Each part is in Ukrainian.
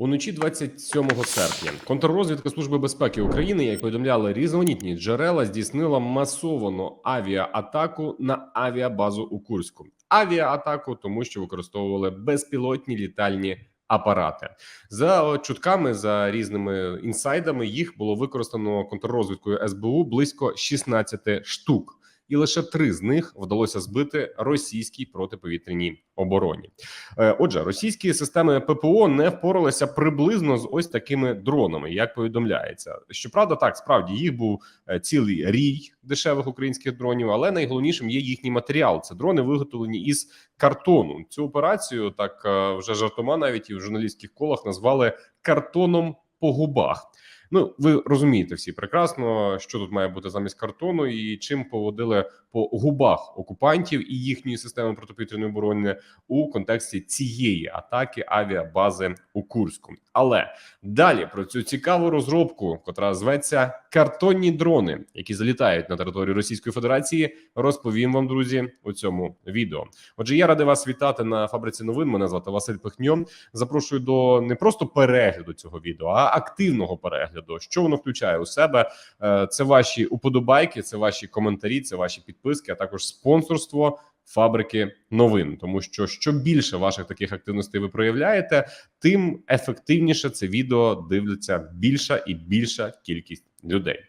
Уночі 27 серпня контррозвідка Служби безпеки України, як повідомляли різноманітні джерела, здійснила масовану авіаатаку на авіабазу у Курську. Авіаатаку, тому що використовували безпілотні літальні апарати. За чутками за різними інсайдами їх було використано контррозвідкою СБУ близько 16 штук. І лише три з них вдалося збити російській протиповітряній обороні. Е, Отже, російські системи ППО не впоралися приблизно з ось такими дронами, як повідомляється. Щоправда, так справді їх був е, цілий рій дешевих українських дронів, але найголовнішим є їхній матеріал. Це дрони виготовлені із картону. Цю операцію так е, вже жартома навіть і в журналістських колах назвали картоном по губах. Ну, ви розумієте всі прекрасно, що тут має бути замість картону, і чим поводили по губах окупантів і їхньої системи протиповітряної оборони у контексті цієї атаки авіабази у Курську. Але далі про цю цікаву розробку, котра зветься картонні дрони, які залітають на територію Російської Федерації, розповім вам, друзі, у цьому відео. Отже, я радий вас вітати на фабриці новин. Мене звати Василь Пихньон. Запрошую до не просто перегляду цього відео, а активного перегляду. Що воно включає у себе? Е, Це ваші уподобайки, це ваші коментарі, це ваші підписки, а також спонсорство. Фабрики новин, тому що що більше ваших таких активностей ви проявляєте, тим ефективніше це відео дивляться більша і більша кількість людей.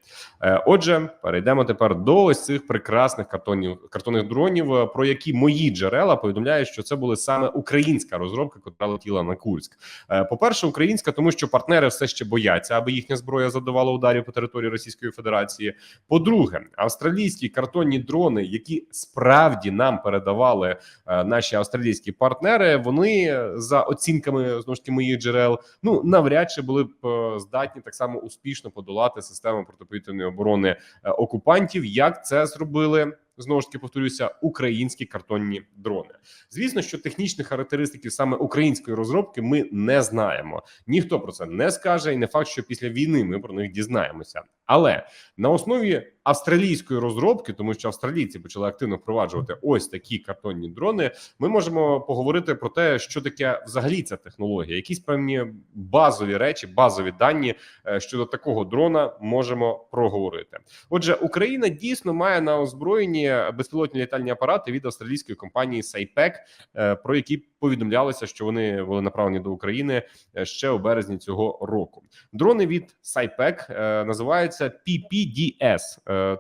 Е, Отже, перейдемо тепер до ось цих прекрасних картонів картонних дронів, е, про які мої джерела повідомляють, що це були саме українська розробка, яка летіла на Курськ. Е, По перше, українська, тому що партнери все ще бояться, аби їхня зброя задавала ударів по території Російської Федерації. По-друге, австралійські картонні дрони, які справді нам передавали наші австралійські партнери, вони за оцінками знову ж таки моїх джерел, ну навряд чи були б здатні так само успішно подолати систему протиповітряної оборони е, окупантів, як це зробили. Знову ж таки повторюся, українські картонні дрони. Звісно, що технічних характеристиків саме української розробки ми не знаємо. Ніхто про це не скаже, і не факт, що після війни ми про них дізнаємося. Але на основі австралійської розробки, тому що австралійці почали активно впроваджувати ось такі картонні дрони. Ми можемо поговорити про те, що таке взагалі ця технологія, якісь певні базові речі, базові дані е, щодо такого дрона можемо проговорити. Отже, Україна дійсно має на озброєнні безпілотні літальні апарати від австралійської компанії е, про які повідомлялося, що вони були направлені до України е, ще у березні цього року. Дрони від е, називаються PPDS.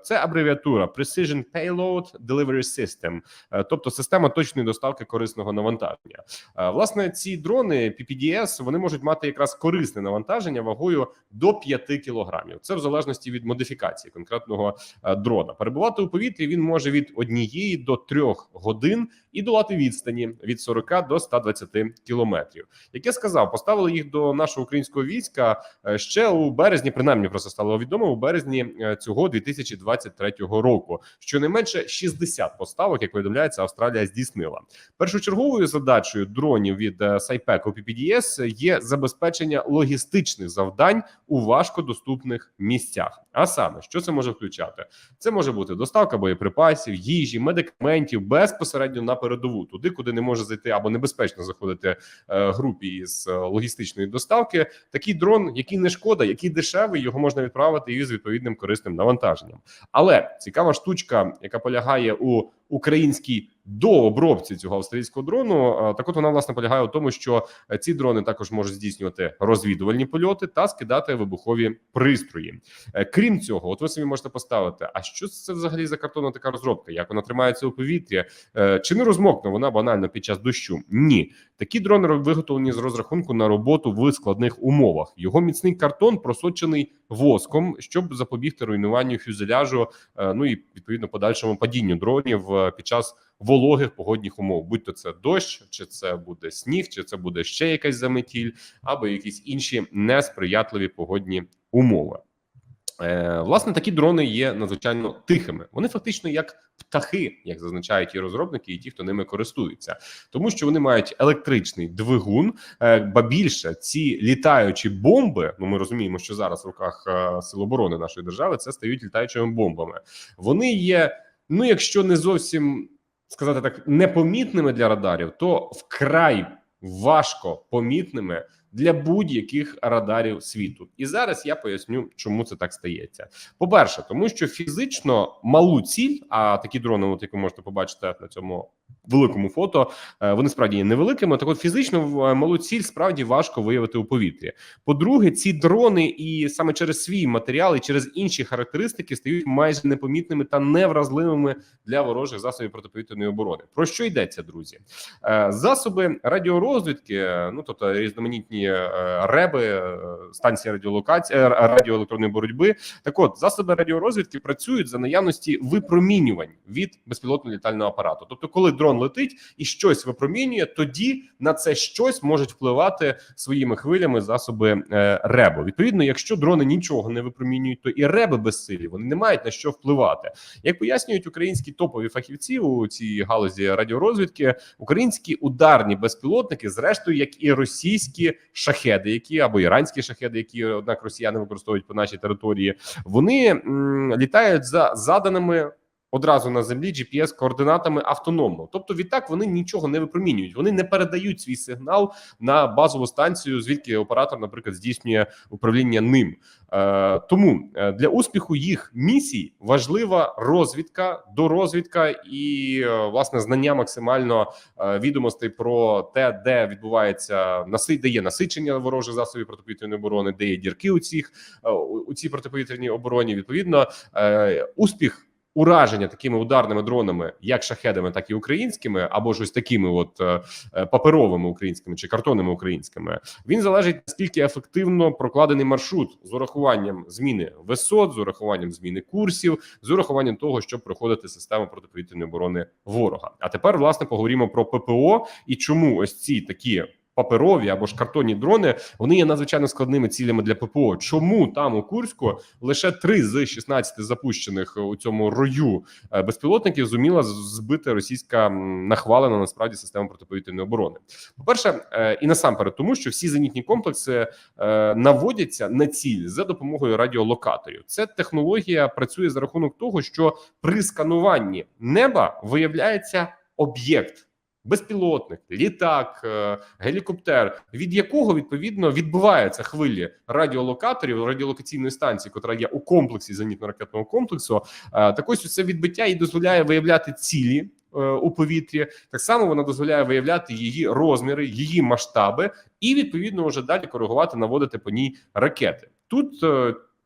Це абревіатура Precision Payload Delivery System, е, тобто система точної доставки корисного навантаження. Е, Власне, ці дрони PPDS вони можуть мати якраз корисне навантаження вагою до 5 кілограмів. Це в залежності від модифікації конкретного е, дрона. Перебувати у повітрі він може від однієї до трьох годин і долати відстані від 40 до 120 кілометрів. Як я сказав, поставили їх до нашого українського війська ще у березні. Принаймні про це стало відомо у березні цього 2023 року. Щонайменше 60 поставок, як повідомляється, Австралія здійснила. Першочерговою задачею дронів від SciPec PPDS є забезпечення логістичних завдань у важкодоступних місцях. А саме, що це може включати? Це може бути доставка боєприпасів, їжі, медикаментів безпосередньо на передову, туди, куди не може зайти або небезпечно заходити е, групі із е, логістичної доставки. Такий дрон, який не шкода, який дешевий, його можна відправити із відповідним корисним навантаженням. Але цікава штучка, яка полягає у українській дообробці цього австралійського дрону, так от вона власне полягає у тому, що е, ці дрони також можуть здійснювати розвідувальні польоти та скидати вибухові пристрої. Е, Крім цього, от ви собі можете поставити: а що це взагалі за картонна така розробка? Як вона тримається у повітрі? Е, Чи не розмокне вона банально під час дощу? Ні, такі дрони виготовлені з розрахунку на роботу в складних умовах. Його міцний картон просочений воском, щоб запобігти руйнуванню фюзеляжу, ну і відповідно подальшому падінню дронів під час вологих погодних умов, будь то це дощ, чи це буде сніг, чи це буде ще якась заметіль, або якісь інші несприятливі погодні умови. Е, Власне, такі дрони є надзвичайно тихими. Вони фактично як птахи, як зазначають і розробники, і ті, хто ними користуються, тому що вони мають електричний двигун. Е, ба більше ці літаючі бомби. Ну ми розуміємо, що зараз в руках е, сил оборони нашої держави це стають літаючими бомбами. Вони є, ну якщо не зовсім сказати так, непомітними для радарів, то вкрай важко помітними для будь-яких радарів світу. І зараз я поясню, чому це так стається. По-перше, тому що фізично малу ціль, а такі дрони, от як ви можете побачити на цьому великому фото, е, вони справді є невеликими. Так, от фізично е, малу ціль справді важко виявити у повітрі. По-друге, ці дрони і саме через свій матеріал і через інші характеристики стають майже непомітними та невразливими для ворожих засобів протиповітряної оборони. Про що йдеться, друзі? Е, Засоби радіорозвідки, ну тобто різноманітні реби, станції радіолокації радіоелектронної боротьби. Так, от засоби радіорозвідки працюють за наявності випромінювань від безпілотного літального апарату. Тобто, коли дрон летить і щось випромінює, тоді на це щось можуть впливати своїми хвилями засоби е, ребу. Відповідно, якщо дрони нічого не випромінюють, то і реби безсилі вони не мають на що впливати. Як пояснюють українські топові фахівці у цій галузі радіорозвідки, українські ударні безпілотники, зрештою, як і російські шахеди, які або іранські шахеди, які однак росіяни використовують по нашій території, вони м, літають за заданими. Одразу на землі gps координатами автономно, тобто відтак вони нічого не випромінюють, вони не передають свій сигнал на базову станцію, звідки оператор, наприклад, здійснює управління ним. Е, тому е, для успіху їх місій важлива розвідка, дорозвідка і е, власне знання максимально відомостей про те, де відбувається де є насичення ворожих засобів протиповітряної оборони, де є дірки у цих у цій протиповітряній обороні. Відповідно, успіх. Ураження такими ударними дронами, як шахедами, так і українськими, або ж ось такими, от е, е, паперовими українськими чи картонними українськими, він залежить наскільки ефективно прокладений маршрут з урахуванням зміни висот, з урахуванням зміни курсів, з урахуванням того, щоб проходити систему протиповітряної оборони ворога. А тепер власне поговоримо про ППО і чому ось ці такі. Паперові або ж картонні дрони вони є надзвичайно складними цілями для ППО. Чому там у Курську лише 3 з 16 запущених у цьому рою е, безпілотників зуміла збити російська нахвалена насправді система протиповітряної оборони? По перше, і насамперед, тому що всі зенітні комплекси е, наводяться на ціль за допомогою радіолокаторів. Це технологія працює за рахунок того, що при скануванні неба виявляється об'єкт. Безпілотник, літак, е, гелікоптер, від якого відповідно відбуваються хвилі радіолокаторів радіолокаційної станції, котра є у комплексі зенітно-ракетного комплексу. Е, Так ось це відбиття і дозволяє виявляти цілі е, у повітрі. Так само вона дозволяє виявляти її розміри, її масштаби, і відповідно вже далі коригувати, наводити по ній ракети. Тут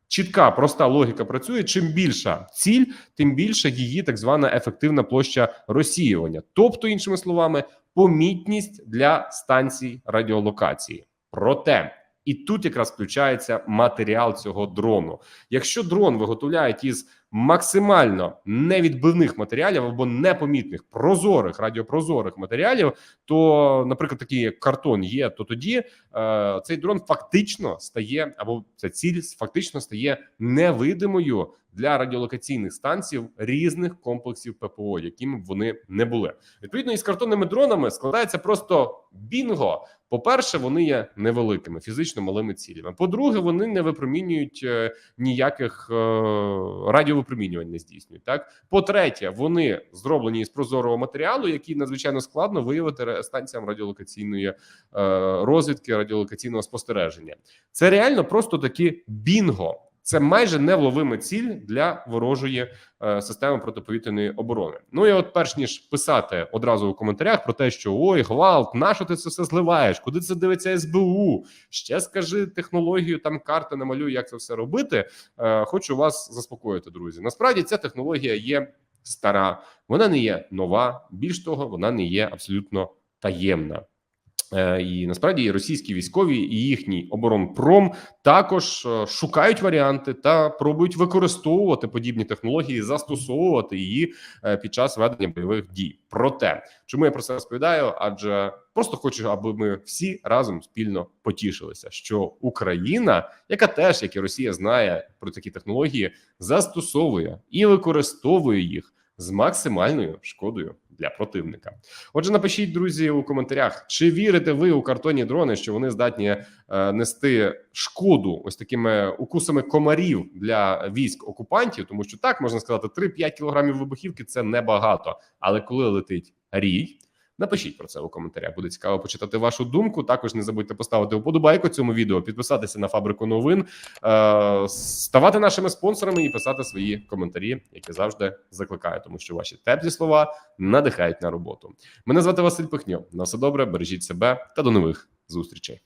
чітка проста логіка працює. Чим більша ціль, тим більша її так звана ефективна площа розсіювання, тобто, іншими словами, помітність для станцій радіолокації. Проте і тут якраз включається матеріал цього дрону. Якщо дрон виготовляють із максимально невідбивних матеріалів або непомітних прозорих радіопрозорих матеріалів, то, наприклад, такий як картон є, то тоді е, цей дрон фактично стає або ця ціль фактично стає невидимою для радіолокаційних станцій різних комплексів ППО, якими б вони не були. Відповідно, із картонними дронами складається просто бінго. По-перше, вони є невеликими, фізично малими цілями. По-друге, вони не випромінюють е, ніяких е, радіовипромінювань не здійснюють. Так, по-третє, вони зроблені із прозорого матеріалу, який надзвичайно складно виявити станціям радіолокаційної е, розвідки, радіолокаційного спостереження. Це реально просто таки бінго. Це майже невловима ціль для ворожої е, системи протиповітряної оборони. Ну і от, перш ніж писати одразу у коментарях про те, що ой, гвалт, на ти це все зливаєш? Куди це дивиться СБУ? Ще скажи технологію, там карти намалюй, як це все робити. Е, хочу вас заспокоїти, друзі. Насправді ця технологія є стара, вона не є нова. Більш того, вона не є абсолютно таємна. Е, І насправді російські військові і їхній оборонпром також е, шукають варіанти та пробують використовувати подібні технології, застосовувати її е, під час ведення бойових дій. Проте, чому я про це розповідаю? Адже просто хочу, аби ми всі разом спільно потішилися, що Україна, яка теж як і Росія знає про такі технології, застосовує і використовує їх з максимальною шкодою для противника. Отже, напишіть, друзі, у коментарях, чи вірите ви у картонні дрони, що вони здатні е, нести шкоду ось такими укусами комарів для військ окупантів, тому що так можна сказати, 3-5 кілограмів вибухівки це небагато. Але коли летить рій, Напишіть про це у коментарях. Буде цікаво почитати вашу думку. Також не забудьте поставити вподобайку цьому відео, підписатися на фабрику новин, е, ставати нашими спонсорами і писати свої коментарі, які завжди закликаю, тому що ваші теплі слова надихають на роботу. Мене звати Василь Пихньо. На все добре, бережіть себе та до нових зустрічей.